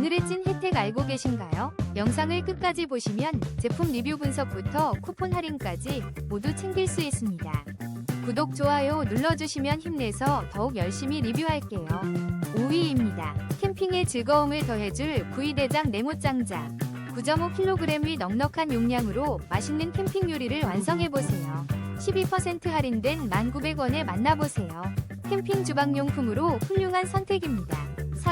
오늘의 찐 혜택 알고 계신가요? 영상을 끝까지 보시면 제품 리뷰 분석부터 쿠폰 할인까지 모두 챙길 수 있습니다. 구독, 좋아요 눌러주시면 힘내서 더욱 열심히 리뷰할게요. 5위입니다. 캠핑의 즐거움을 더해줄 구이대장 네모짱자. 9.5kg의 넉넉한 용량으로 맛있는 캠핑 요리를 완성해보세요. 12% 할인된 1,900원에 만나보세요. 캠핑 주방용품으로 훌륭한 선택입니다.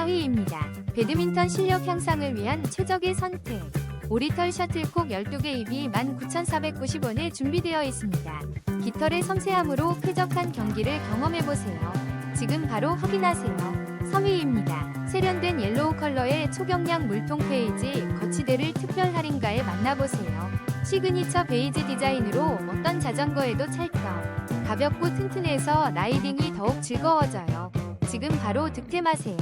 4위입니다. 배드민턴 실력 향상을 위한 최적의 선택. 오리털 셔틀콕 12개 입이 19,490원에 준비되어 있습니다. 깃털의 섬세함으로 쾌적한 경기를 경험해보세요. 지금 바로 확인하세요. 3위입니다. 세련된 옐로우 컬러의 초경량 물통 페이지 거치대를 특별 할인가에 만나보세요. 시그니처 베이지 디자인으로 어떤 자전거에도 찰떡. 가볍고 튼튼해서 라이딩이 더욱 즐거워져요. 지금 바로 득템하세요.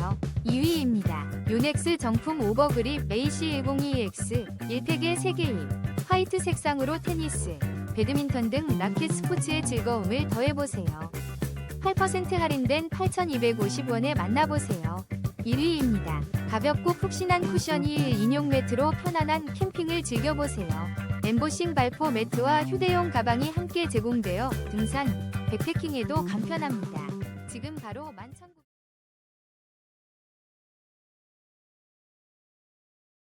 2위입니다. 요넥스 정품 오버그립 메이시 102EX 1팩에 3개입. 화이트 색상으로 테니스, 배드민턴 등 라켓 스포츠의 즐거움을 더해보세요. 8% 할인된 8,250원에 만나보세요. 1위입니다. 가볍고 푹신한 쿠션이 인용 매트로 편안한 캠핑을 즐겨보세요. 엠보싱 발포 매트와 휴대용 가방이 함께 제공되어 등산, 백패킹에도 간편합니다. 지금 바로 만천